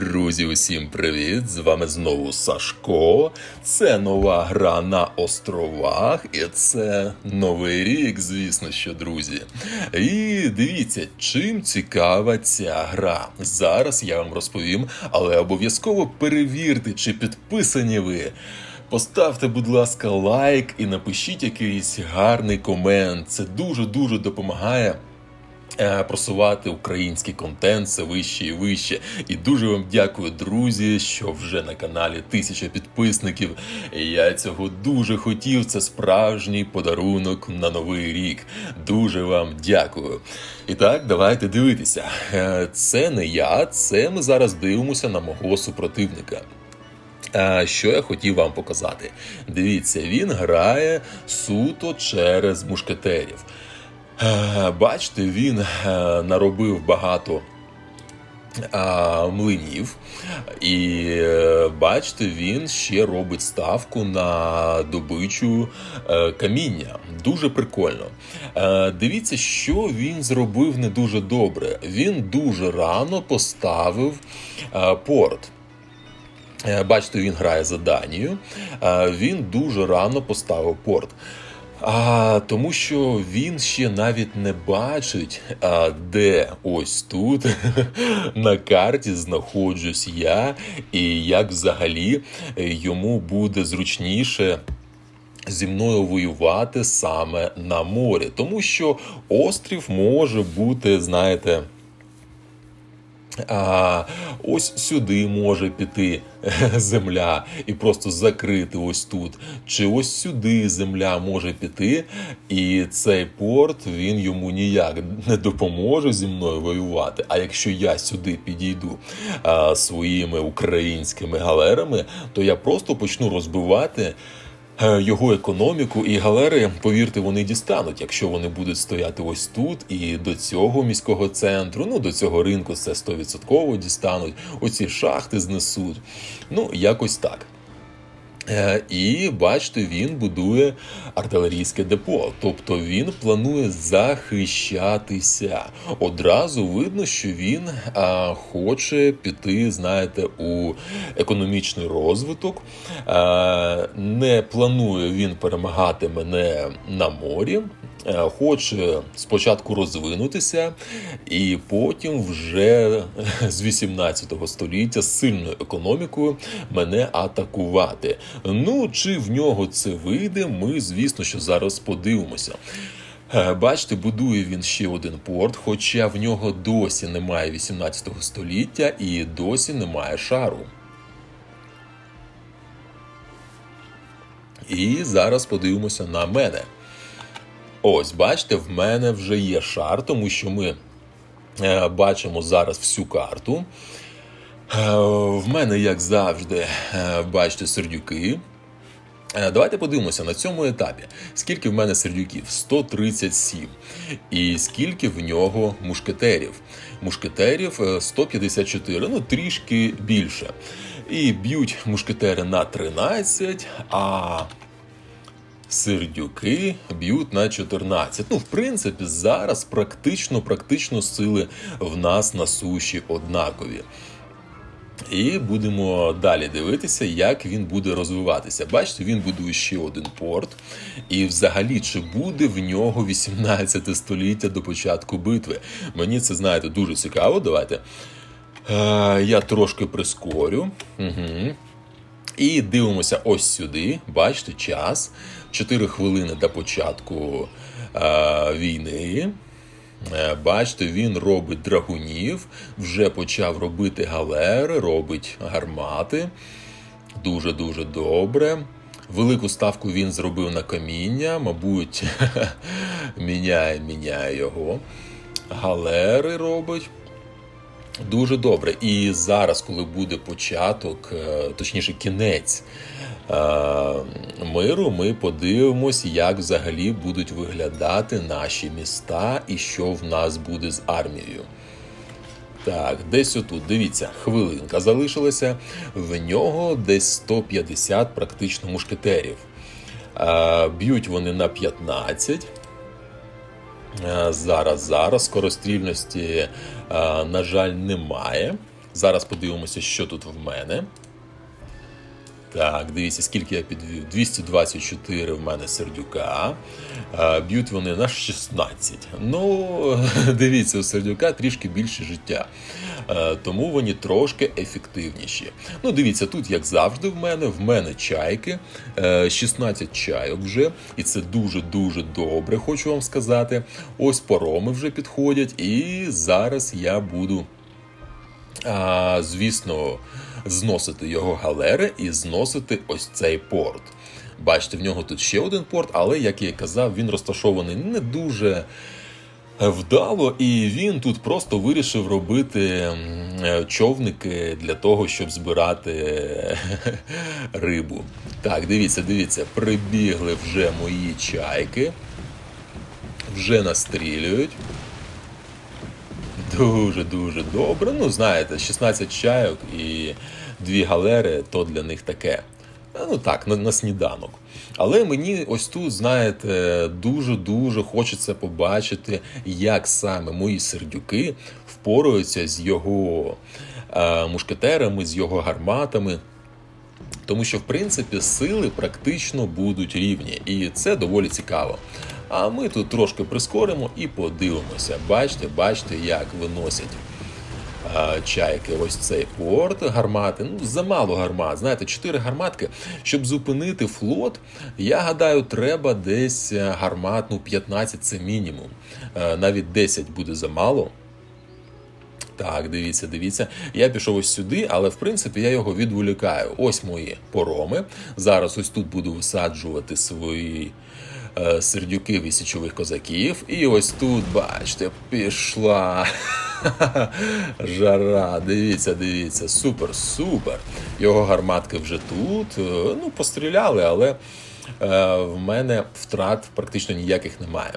Друзі, усім привіт! З вами знову Сашко. Це нова гра на островах, і це новий рік, звісно, що друзі. І дивіться, чим цікава ця гра. Зараз я вам розповім, але обов'язково перевірте, чи підписані ви. Поставте, будь ласка, лайк і напишіть якийсь гарний комент. Це дуже дуже допомагає просувати український контент все вище і вище. І дуже вам дякую, друзі, що вже на каналі тисяча підписників. Я цього дуже хотів. Це справжній подарунок на новий рік. Дуже вам дякую. І так, давайте дивитися. Е, Це не я, це ми зараз дивимося на мого супротивника. Е, Що я хотів вам показати? Дивіться, він грає суто через мушкетерів. Е, Бачите, він е, наробив багато млинів. І е, бачите, він ще робить ставку на добичу каміння. Дуже прикольно. Дивіться, що він зробив не дуже добре. Він дуже рано поставив порт. Бачите, він грає за Данію. Він дуже рано поставив порт. А, тому що він ще навіть не бачить, а, де ось тут на карті знаходжусь я, і як взагалі е, йому буде зручніше зі мною воювати саме на морі. Тому що острів може бути, знаєте. А ось сюди може піти земля і просто закрити ось тут. Чи ось сюди земля може піти, і цей порт він йому ніяк не допоможе зі мною воювати. А якщо я сюди підійду а, своїми українськими галерами, то я просто почну розбивати. Е, Його економіку і галери, повірте, вони дістануть, якщо вони будуть стояти ось тут і до цього міського центру. Ну до цього ринку це 100% дістануть. Оці шахти знесуть. Ну якось так. Е, І бачите, він будує артилерійське депо, тобто він планує захищатися. Одразу видно, що він а, хоче піти, знаєте, у економічний розвиток. А, не планує він перемагати мене на морі. Е, Хоче спочатку розвинутися, і потім вже з 18 століття з сильною економікою мене атакувати. Ну чи в нього це вийде? Ми, звісно, що зараз подивимося. Е, Бачите, будує він ще один порт, хоча в нього досі немає 18 століття і досі немає шару. І зараз подивимося на мене. Ось, бачите, в мене вже є шар, тому що ми е, бачимо зараз всю карту. Е, В мене, як завжди, е, бачите, сердюки. Давайте подивимося на цьому етапі. Скільки в мене сердюків? 137. І скільки в нього мушкетерів? Мушкетерів е, 154, ну трішки більше. І б'ють мушкетери на 13, а сердюки б'ють на 14. Ну, в принципі, зараз практично, практично сили в нас на суші однакові. І будемо далі дивитися, як він буде розвиватися. Бачите, він будує ще один порт. І взагалі, чи буде в нього 18 століття до початку битви? Мені це, знаєте, дуже цікаво. Давайте. Е, я трошки прискорю. Угу. І дивимося ось сюди. Бачите, час. 4 хвилини до початку е, війни. Е, Бачите, він робить драгунів, вже почав робити галери, робить гармати. Дуже-дуже добре. Велику ставку він зробив на каміння, мабуть, міняє, міняє його. Галери робить. Дуже добре. І зараз, коли буде початок, е, точніше, кінець е, миру, ми подивимось, як взагалі будуть виглядати наші міста і що в нас буде з армією. Так, десь отут, дивіться, хвилинка залишилася. В нього десь 150 практично мушкетерів. Б'ють вони на 15. А, зараз, зараз. Скорострільності, на жаль, немає. Зараз подивимося, що тут в мене. Так, дивіться, скільки я підвів. 224 в мене сердюка. А, Б'ють вони на 16. Ну, дивіться, у сердюка трішки більше життя. А, Тому вони трошки ефективніші. Ну, дивіться, тут, як завжди, в мене, в мене чайки, е, 16 чайок вже. І це дуже-дуже добре, хочу вам сказати. Ось пороми вже підходять, і зараз я буду звісно, зносити його галери і зносити ось цей порт. Бачите, в нього тут ще один порт, але, як я і казав, він розташований не дуже вдало, і він тут просто вирішив робити е, човники для того, щоб збирати рибу. Так, дивіться, дивіться, прибігли вже мої чайки, вже настрілюють. Дуже дуже добре. Ну, знаєте, 16 чайок і дві галери то для них таке. Ну так, на, на сніданок. Але мені ось тут, знаєте, дуже-дуже хочеться побачити, як саме мої сердюки впораються з його е, мушкетерами, з його гарматами. Тому що, в принципі, сили практично будуть рівні, і це доволі цікаво. А ми тут трошки прискоримо і подивимося. Бачите, бачите, як виносять чайки ось цей порт гармати. Ну, замало гармат. Знаєте, чотири гарматки. Щоб зупинити флот, я гадаю, треба десь гармат, ну, 15 це мінімум. Е, Навіть 10 буде замало. Так, дивіться, дивіться. Я пішов ось сюди, але в принципі я його відволікаю. Ось мої пороми. Зараз ось тут буду висаджувати свої е, сердюки вісічових козаків. І ось тут, бачите, пішла. Жара, дивіться, дивіться, супер, супер. Його гарматки вже тут. Е, Ну, постріляли, але е, в мене втрат практично ніяких немає.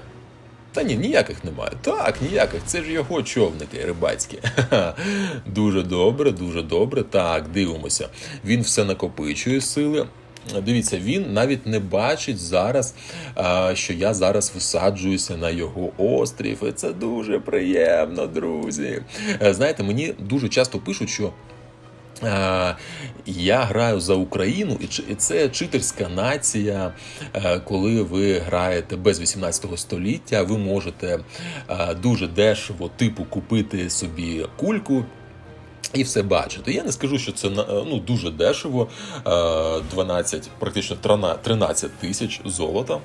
Та ні, ніяких немає. Так, ніяких. Це ж його човники рибацькі. Дуже добре, дуже добре. Так, дивимося. Він все накопичує сили. Дивіться, він навіть не бачить зараз, що я зараз висаджуюся на його острів. І це дуже приємно, друзі. Е, Знаєте, мені дуже часто пишуть, що. Я граю за Україну, і це читерська нація. Е, Коли ви граєте без 18 століття, ви можете дуже дешево типу купити собі кульку. І все бачити. Я не скажу, що це ну, дуже дешево. е, 12, практично 13 тисяч золота.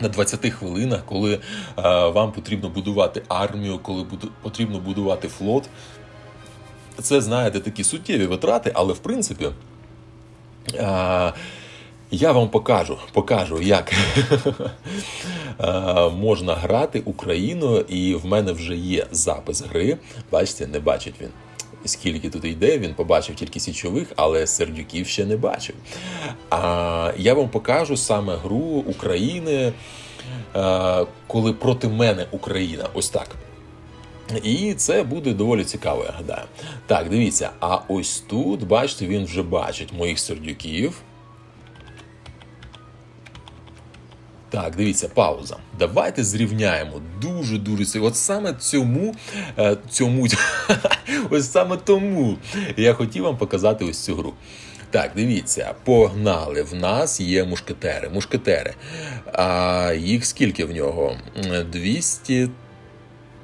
На 20 хвилинах, коли е, вам потрібно будувати армію, коли потрібно будувати флот. Це, знаєте, такі суттєві витрати, але в принципі. Е, я вам покажу, покажу, як е, можна грати Україною, і в мене вже є запис гри. Бачите, не бачить він. Скільки тут йде, він побачив тільки січових, але сердюків ще не бачив. А я вам покажу саме гру України, е, коли проти мене Україна. Ось так. І це буде доволі цікаво, я гадаю. Так, дивіться, а ось тут, бачите, він вже бачить моїх сердюків. Так, дивіться, пауза. Давайте зрівняємо дуже дуже це. От саме цьому, е, цьому, ось саме тому я хотів вам показати ось цю гру. Так, дивіться, погнали. В нас є мушкетери. Мушкетери. А їх скільки в нього? М, 200.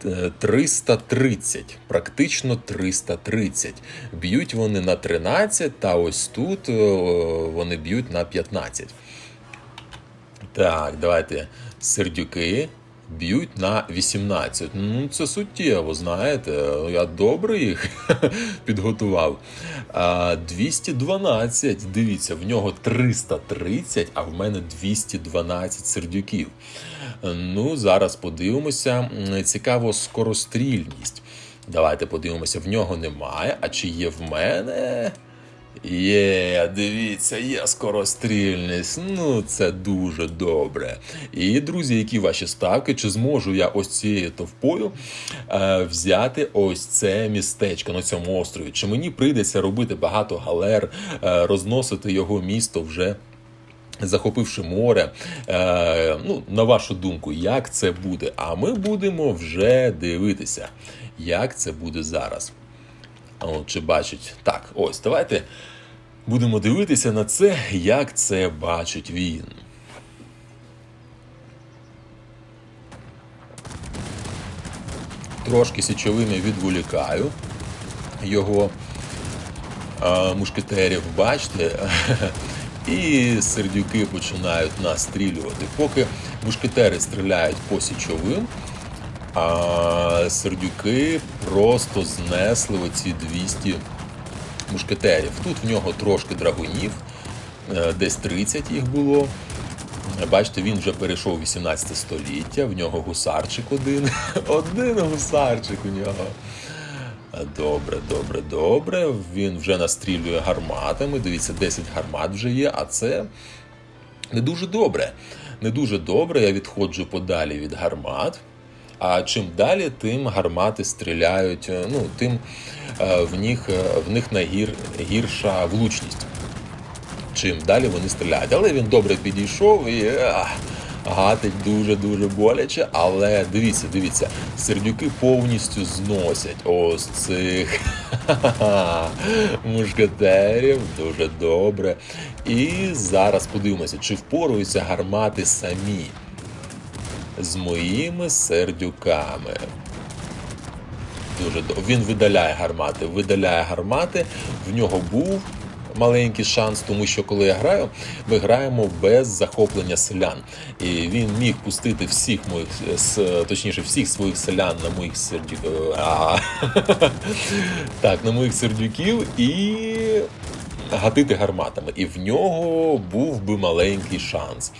е, 330, практично 330. Б'ють вони на 13, та ось тут е, вони б'ють на 15. Так, давайте сердюки б'ють на 18. Ну, це суттєво, знаєте. Я добре їх підготував. 212. Дивіться, в нього 330, а в мене 212 сердюків. Ну, зараз подивимося. Цікаво, скорострільність. Давайте подивимося, в нього немає. А чи є в мене? Є, дивіться, є скорострільність. Ну, це дуже добре. І, друзі, які ваші ставки? Чи зможу я ось цією товпою е, взяти ось це містечко на цьому острові? Чи мені прийдеться робити багато галер, е, розносити його місто вже? Захопивши море, е, ну, на вашу думку, як це буде? А ми будемо вже дивитися, як це буде зараз. От, чи бачить? Так, ось, давайте будемо дивитися на це, як це бачить він. Трошки січовими відволікаю його а, мушкетерів, бачите, і сердюки починають настрілювати. Поки мушкетери стріляють по січовим, а сердюки просто знесли оці 200 мушкетерів. Тут в нього трошки драгунів, е, десь 30 їх було. Бачите, він вже перейшов 18 століття, в нього гусарчик один. Один гусарчик у нього. Добре, добре, добре. Він вже настрілює гарматами. Дивіться, 10 гармат вже є, а це не дуже добре. Не дуже добре. Я відходжу подалі від гармат. А чим далі, тим гармати стріляють, е, ну, тим е, в них, е, в них найгір, гірша влучність. Чим далі вони стріляють. Але він добре підійшов і а, гатить дуже-дуже боляче. Але дивіться, дивіться, сердюки повністю зносять ось цих мушкетерів. Дуже добре. І зараз подивимося, чи впоруються гармати самі з моїми сердюками. Дуже Він видаляє гармати, видаляє гармати. В нього був маленький шанс, тому що коли я граю, ми граємо без захоплення селян. І він міг пустити всіх моїх точніше, всіх своїх селян на моїх сердюків. Так, на моїх сердюків і гатити гарматами. І в нього був би маленький шанс.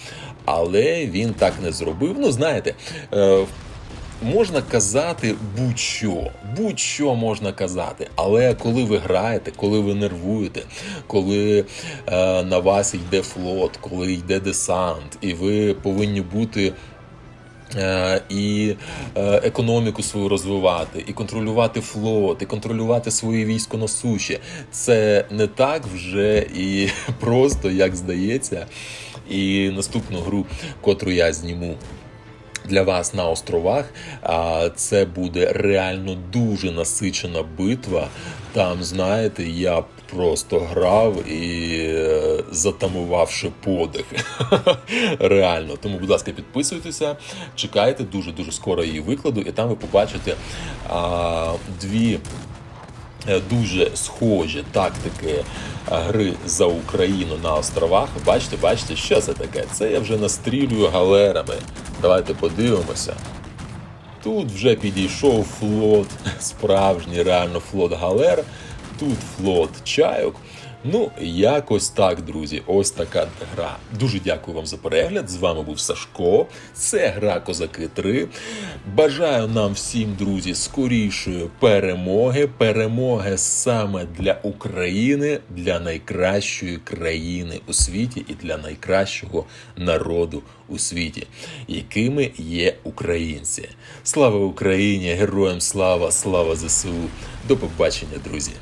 Але він так не зробив. Ну, знаєте, е, можна казати будь-що, будь-що можна казати. Але коли ви граєте, коли ви нервуєте, коли е, на вас йде флот, коли йде десант, і ви повинні бути. Е, І е, економіку свою розвивати, і контролювати флот, і контролювати свої військо на суші. Це не так вже і просто, як здається. І наступну гру, котру я зніму для вас на островах. Це буде реально дуже насичена битва. Там, знаєте, я просто грав і е, затамувавши подих. Реально. Тому, будь ласка, підписуйтеся, чекайте, дуже дуже скоро її викладу, і там ви побачите а, дві е, дуже схожі тактики е, гри за Україну на островах. Бачите, бачите, що це таке? Це я вже настрілюю галерами. Давайте подивимося. Тут вже підійшов флот, справжній реально флот галер. Тут флот чайок. Ну, якось так, друзі. Ось така гра. Дуже дякую вам за перегляд. З вами був Сашко. Це гра Козаки 3. Бажаю нам всім, друзі, скорішої перемоги. Перемоги саме для України, для найкращої країни у світі і для найкращого народу у світі, якими є українці. Слава Україні! Героям слава! Слава ЗСУ! До побачення, друзі!